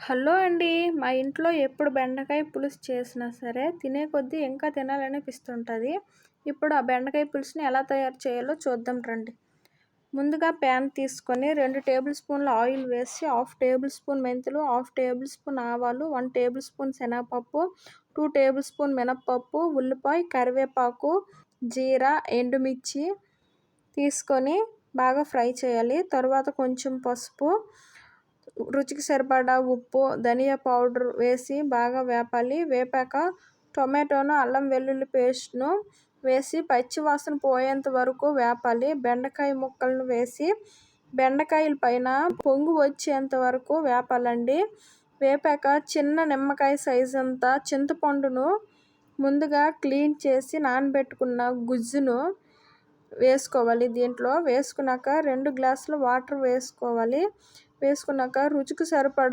Hello అండి. మా ఇంట్లో ఎప్పుడు బెండకాయ పులుసు చేసినా సరే తినే కొద్దీ ఇంకా తినాలనిపిస్తుంటుంది. ఇప్పుడు ఆ బెండకాయ పులుసుని ఎలా తయారు చేయాలో చూద్దాం రండి. ముందుగా ప్యాన్ తీసుకొని రెండు టేబుల్ స్పూన్ల ఆయిల్ వేసి హాఫ్ టేబుల్ స్పూన్ మెంతులు హాఫ్ టేబుల్ స్పూన్ ఆవాలు వన్ టేబుల్ స్పూన్ శనగపప్పు టూ టేబుల్ స్పూన్ మినప్పప్పు ఉల్లిపాయ కరివేపాకు జీరా ఎండుమిర్చి తీసుకొని బాగా ఫ్రై చేయాలి. తర్వాత కొంచెం పసుపు రుచికి సరిపడా ఉప్పు ధనియా పౌడర్ వేసి బాగా వేపాలి. వేపాక టొమాటోను అల్లం వెల్లుల్లి పేస్ట్ను వేసి పచ్చివాసన పోయేంత వరకు వేపాలి. బెండకాయ ముక్కలను వేసి బెండకాయల పైన పొంగు వచ్చేంత వరకు వేపాలండి. వేపాక చిన్న నిమ్మకాయ సైజ్ అంత చింతపండును ముందుగా క్లీన్ చేసి నానబెట్టుకున్న గుజ్జును వేసుకోవాలి. దీంట్లో వేసుకున్నాక రెండు గ్లాసులు వాటర్ వేసుకోవాలి. వేసుకున్నాక రుచికి సరిపడా